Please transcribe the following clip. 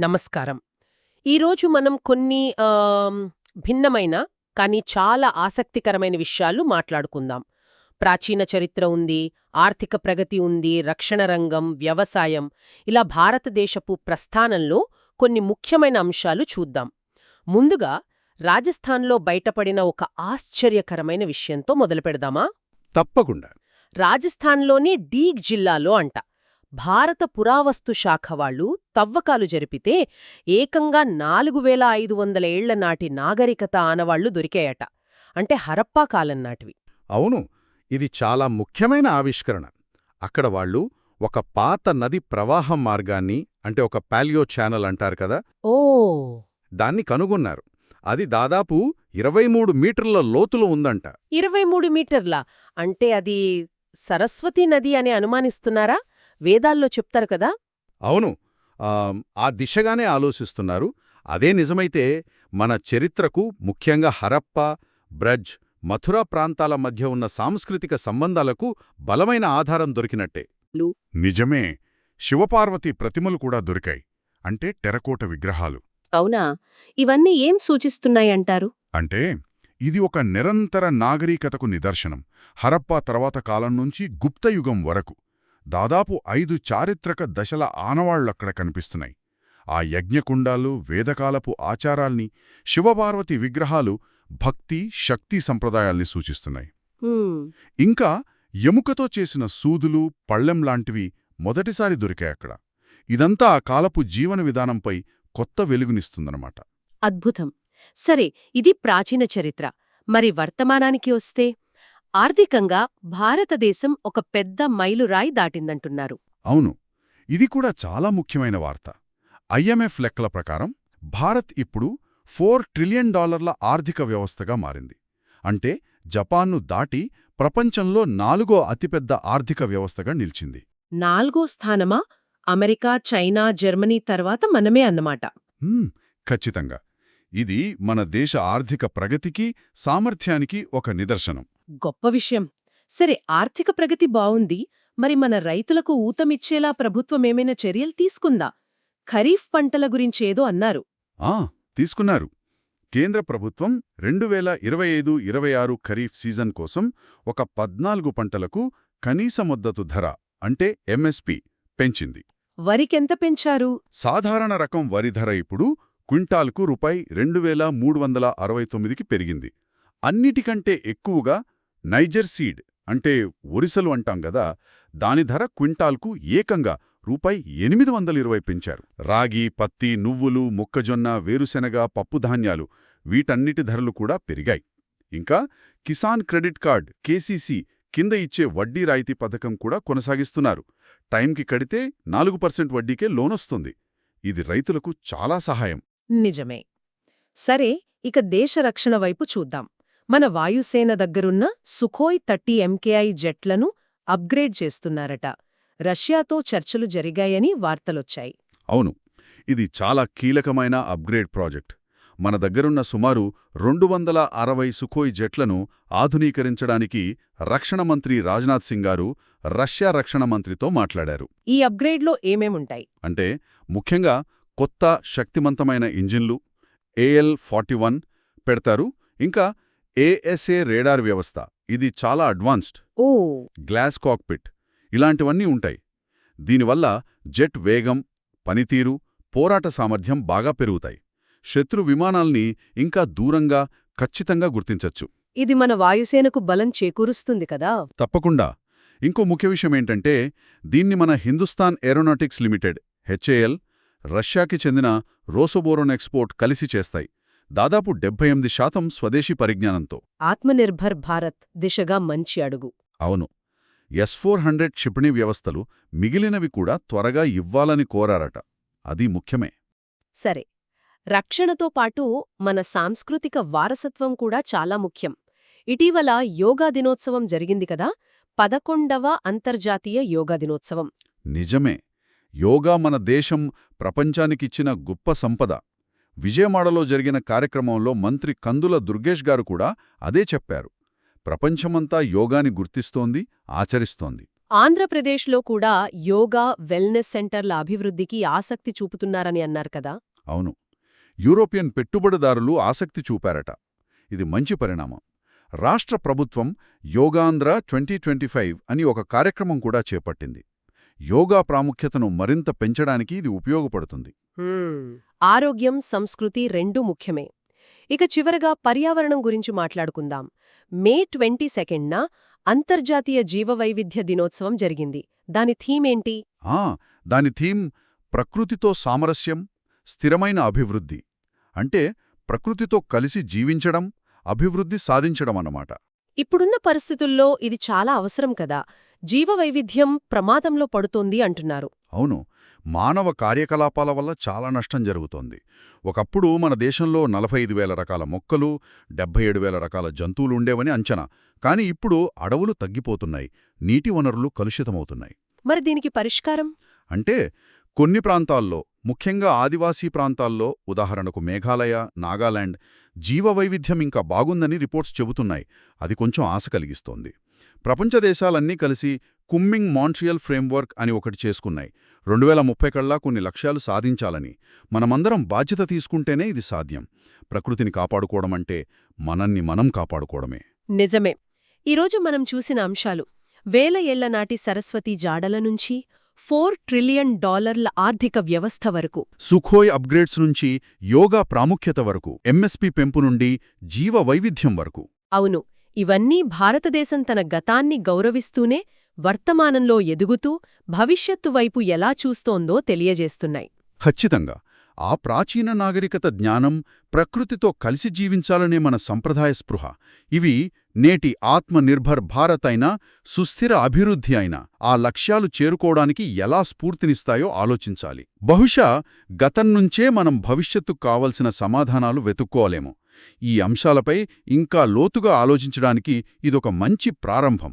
నమస్కారం. ఈరోజు మనం కొన్ని భిన్నమైన కానీ చాలా ఆసక్తికరమైన విషయాలు మాట్లాడుకుందాం. ప్రాచీన చరిత్ర ఉంది ఆర్థిక ప్రగతి ఉంది రక్షణ రంగం వ్యవసాయం ఇలా భారతదేశపు ప్రస్థానంలో కొన్ని ముఖ్యమైన అంశాలు చూద్దాం. ముందుగా రాజస్థాన్లో బయటపడిన ఒక ఆశ్చర్యకరమైన విషయంతో మొదలుపెడదామా? తప్పకుండా. రాజస్థాన్లోని డీగ్ జిల్లాలో అంట. భారత పురావస్తు శాఖ వాళ్ళు తవ్వకాలు జరిపితే ఏకంగా నాలుగు వేల ఐదు వందల ఏళ్ళ నాటి నాగరికత ఆనవాళ్ళు దొరికాయట. అంటే హరప్పా కాలం నాటివి. అవును ఇది చాలా ముఖ్యమైన ఆవిష్కరణ. అక్కడ వాళ్ళు ఒక పాత నది ప్రవాహం మార్గాన్ని అంటే ఒక పాలియో ఛానల్ అంటారు కదా? ఓ! దాన్ని కనుగొన్నారు. అది దాదాపు ఇరవై మూడు మీటర్ల లోతులో ఉందంట. ఇరవై మూడు మీటర్ల. అంటే అది సరస్వతీ నది అని అనుమానిస్తున్నారా? వేదాల్లో చెప్తారు కదా? అవును. ఆ, దిశగానే ఆలోచిస్తున్నారు. అదే నిజమైతే మన చరిత్రకు ముఖ్యంగా హరప్ప బ్రజ్ మథురా ప్రాంతాల మధ్య ఉన్న సాంస్కృతిక సంబంధాలకు బలమైన ఆధారం దొరికినట్టే. నిజమే. శివపార్వతి ప్రతిమలు కూడా దొరికాయి. అంటే టెరకోట విగ్రహాలు. అవునా? ఇవన్నీ ఏం సూచిస్తున్నాయంటారు? అంటే ఇది ఒక నిరంతర నాగరికతకు నిదర్శనం. హరప్పా తర్వాత కాలం నుంచి గుప్తయుగం వరకు. దాదాపు ఐదు చారిత్రక దశల ఆనవాళ్ళక్కడ కనిపిస్తున్నాయి. ఆ యజ్ఞకుండాలు వేదకాలపు ఆచారాల్ని శివపార్వతి విగ్రహాలు భక్తి శక్తి సంప్రదాయాల్ని సూచిస్తున్నాయి. ఇంకా ఎముకతో చేసిన సూదులు పళ్ళెం లాంటివి మొదటిసారి దొరికాయి అక్కడ. ఇదంతా ఆ కాలపు జీవన విధానంపై కొత్త వెలుగునిస్తుందన్నమాట. అద్భుతం. సరే ఇది ప్రాచీన చరిత్ర. మరి వర్తమానానికి వస్తే? ఆర్థికంగా భారతదేశం ఒక పెద్ద మైలురాయి దాటిందంటున్నారు. అవును ఇది కూడా చాలా ముఖ్యమైన వార్త. ఐఎంఎఫ్ లెక్కల ప్రకారం భారత్ ఇప్పుడు ఫోర్ ట్రిలియన్ డాలర్ల ఆర్థిక వ్యవస్థగా మారింది. అంటే జపాన్ను దాటి ప్రపంచంలో నాలుగో అతిపెద్ద ఆర్థిక వ్యవస్థగా నిలిచింది. నాల్గో స్థానమా? అమెరికా చైనా జర్మనీ తర్వాత మనమే అన్నమాట. ఖచ్చితంగా. ఇది మన దేశ ఆర్థిక ప్రగతికి సామర్థ్యానికి ఒక నిదర్శనం. గొప్ప విషయం. సరే ఆర్థిక ప్రగతి బావుంది. మరి మన రైతులకు ఊతమిచ్చేలా ప్రభుత్వమేమైనా చర్యలు తీసుకుందా? ఖరీఫ్ పంటల గురించేదో అన్నారు. ఆ తీసుకున్నారు. కేంద్ర ప్రభుత్వం రెండు వేల ఇరవై ఐదు ఇరవై ఆరు ఖరీఫ్ సీజన్ కోసం ఒక పద్నాలుగు పంటలకు కనీస మద్దతు ధర అంటే ఎంఎస్పి పెంచింది. వరికెంత పెంచారు? సాధారణ రకం వరి ధర ఇప్పుడు క్వింటాల్కు రూపాయి రెండు వేల మూడు వందల అరవై తొమ్మిదికి పెరిగింది. అన్నిటికంటే ఎక్కువగా నైజర్ సీడ్ అంటే ఒరిసలు అంటాం గదా దాని ధర క్వింటాల్కు ఏకంగా రూపాయి ఎనిమిది వందల ఇరవై పెంచారు. రాగి పత్తి నువ్వులు మొక్కజొన్న వేరుశెనగ పప్పుధాన్యాలు వీటన్నిటి ధరలు కూడా పెరిగాయి. ఇంకా కిసాన్ క్రెడిట్ కార్డ్ కేసీసీ కింద ఇచ్చే వడ్డీ రాయితీ పథకం కూడా కొనసాగిస్తున్నారు. టైంకి కడితే నాలుగు పర్సెంట్ వడ్డీకే లోనొస్తుంది. ఇది రైతులకు చాలా సహాయం. నిజమే. సరే ఇక దేశ రక్షణ వైపు చూద్దాం. మన వాయుసేన దగ్గరున్న సుఖోయ్ థర్టీ ఎంకేఐ జెట్లను అప్గ్రేడ్ చేస్తున్నారట. రష్యాతో చర్చలు జరిగాయని వార్తలొచ్చాయి. అవును ఇది చాలా కీలకమైన అప్గ్రేడ్ ప్రాజెక్ట్. మన దగ్గరున్న సుమారు రెండు వందల అరవై సుకోయ్ జెట్లను ఆధునీకరించడానికి రక్షణ మంత్రి రాజ్నాథ్ సింగ్ గారు రష్యా రక్షణ మంత్రితో మాట్లాడారు. ఈ అప్గ్రేడ్లో ఏమేముంటాయి? అంటే ముఖ్యంగా కొత్త శక్తిమంతమైన ఇంజిన్లు ఏఎల్ ఫార్టీ వన్ పెడతారు. ఇంకా ఏఎస్ఏ రేడార్ వ్యవస్థ. ఇది చాలా అడ్వాన్స్డ్ ఓ. గ్లాస్ కాక్పిట్ ఇలాంటివన్నీ ఉంటాయి. దీనివల్ల జెట్ వేగం పనితీరు పోరాట సామర్థ్యం బాగా పెరుగుతాయి. శత్రు విమానాల్ని ఇంకా దూరంగా ఖచ్చితంగా గుర్తించచ్చు. ఇది మన వాయుసేనకు బలం చేకూరుస్తుంది కదా? తప్పకుండా. ఇంకో ముఖ్య విషయమేంటంటే దీన్ని మన హిందుస్థాన్ ఏరోనాటిక్స్ లిమిటెడ్ హెచ్ఏఎల్ రష్యాకి చెందిన రోసోబోరోన్ ఎక్స్పోర్ట్ కలిసి చేస్తాయి. దాదాపు డెబ్బై ఎనిమిది శాతం స్వదేశీ పరిజ్ఞానంతో. ఆత్మనిర్భర్ భారత్ దిశగా మంచి అడుగు. అవును. ఎస్ ఫోర్ హండ్రెడ్ క్షిపణి వ్యవస్థలు మిగిలినవి కూడా త్వరగా ఇవ్వాలని కోరారట. అది ముఖ్యమే. సరే. రక్షణతో పాటు మన సాంస్కృతిక వారసత్వం కూడా చాలా ముఖ్యం. ఇటీవల యోగా దినోత్సవం జరిగింది కదా? పదకొండవ అంతర్జాతీయ యోగా దినోత్సవం. నిజమే. యోగా మన దేశం ప్రపంచానికిచ్చిన గొప్ప సంపద. విజయవాడలో జరిగిన కార్యక్రమంలో మంత్రి కందుల దుర్గేష్ గారు కూడా అదే చెప్పారు. ప్రపంచమంతా యోగాని గుర్తిస్తోంది ఆచరిస్తోంది. ఆంధ్రప్రదేశ్లో కూడా యోగా వెల్నెస్ సెంటర్ల అభివృద్ధికి ఆసక్తి చూపుతున్నారని అన్నారు కదా? అవును. యూరోపియన్ పెట్టుబడిదారులు ఆసక్తి చూపారట. ఇది మంచి పరిణామం. రాష్ట్ర ప్రభుత్వం యోగాంధ్ర ట్వంటీ ట్వంటీ అని ఒక కార్యక్రమం కూడా చేపట్టింది. యోగా ప్రాముఖ్యతను మరింత పెంచడానికి ఇది ఉపయోగపడుతుంది. ఆరోగ్యం సంస్కృతి రెండూ ముఖ్యమే. ఇక చివరగా పర్యావరణం గురించి మాట్లాడుకుందాం. మే ట్వంటీ సెకండ్న అంతర్జాతీయ జీవవైవిధ్య దినోత్సవం జరిగింది. దాని థీమ్ ఏంటి? ఆ దాని థీమ్ ప్రకృతితో సామరస్యం స్థిరమైన అభివృద్ధి. అంటే ప్రకృతితో కలిసి జీవించడం అభివృద్ధి సాధించడం అన్నమాట. ఇప్పుడున్న పరిస్థితుల్లో ఇది చాలా అవసరం కదా. జీవవైవిధ్యం ప్రమాదంలో పడుతోంది అంటున్నారు. అవును. మానవ కార్యకలాపాల వల్ల చాలా నష్టం జరుగుతోంది. ఒకప్పుడు మన దేశంలో నలభై వేల రకాల మొక్కలు డెబ్బై వేల రకాల జంతువులు ఉండేవని అంచనా. కాని ఇప్పుడు అడవులు తగ్గిపోతున్నాయి. నీటి వనరులు కలుషితమవుతున్నాయి. మరి దీనికి పరిష్కారం? అంటే కొన్ని ప్రాంతాల్లో ముఖ్యంగా ఆదివాసీ ప్రాంతాల్లో ఉదాహరణకు మేఘాలయ నాగాలాండ్ జీవవైవిధ్యం ఇంకా బాగుందని రిపోర్ట్స్ చెబుతున్నాయి. అది కొంచెం ఆశ కలిగిస్తోంది. ప్రపంచ దేశాలన్నీ కలిసి కుమ్మింగ్ మాంట్రియల్ ఫ్రేమ్వర్క్ అని ఒకటి చేసుకున్నాయి. రెండు వేల ముప్పై కల్లా కొన్ని లక్ష్యాలు సాధించాలని. మనమందరం బాధ్యత తీసుకుంటేనే ఇది సాధ్యం. ప్రకృతిని కాపాడుకోవడమంటే మనల్ని మనం కాపాడుకోవడమే. నిజమే. ఈరోజు మనం చూసిన అంశాలు వేల ఏళ్ళ నాటి సరస్వతి జాడల నుంచి ఫోర్ ట్రిలియన్ డాలర్ల ఆర్థిక వ్యవస్థ వరకు. సుఖోయ్ అప్గ్రేడ్స్ నుంచి యోగా ప్రాముఖ్యత వరకు ఎంఎస్పి పెంపు నుండి జీవ వైవిధ్యం వరకు. అవును ఇవన్నీ భారతదేశం తన గతాన్ని గౌరవిస్తూనే వర్తమానంలో ఎదుగుతూ భవిష్యత్తు వైపు ఎలా చూస్తోందో తెలియజేస్తున్నాయి. ఖచ్చితంగా ఆ ప్రాచీన నాగరికత జ్ఞానం ప్రకృతితో కలిసి జీవించాలనే మన సంప్రదాయ స్పృహ. ఇవి నేటి ఆత్మనిర్భర్ భారత్ అయినా సుస్థిర అభివృద్ధి అయినా ఆ లక్ష్యాలు చేరుకోవడానికి ఎలా స్ఫూర్తినిస్తాయో ఆలోచించాలి. బహుశా గతం నుంచే మనం భవిష్యత్తుకు కావలసిన సమాధానాలు వెతుక్కోలేము ఈ అంశాలపై ఇంకా లోతుగా ఆలోచించడానికి ఇదొక మంచి ప్రారంభం.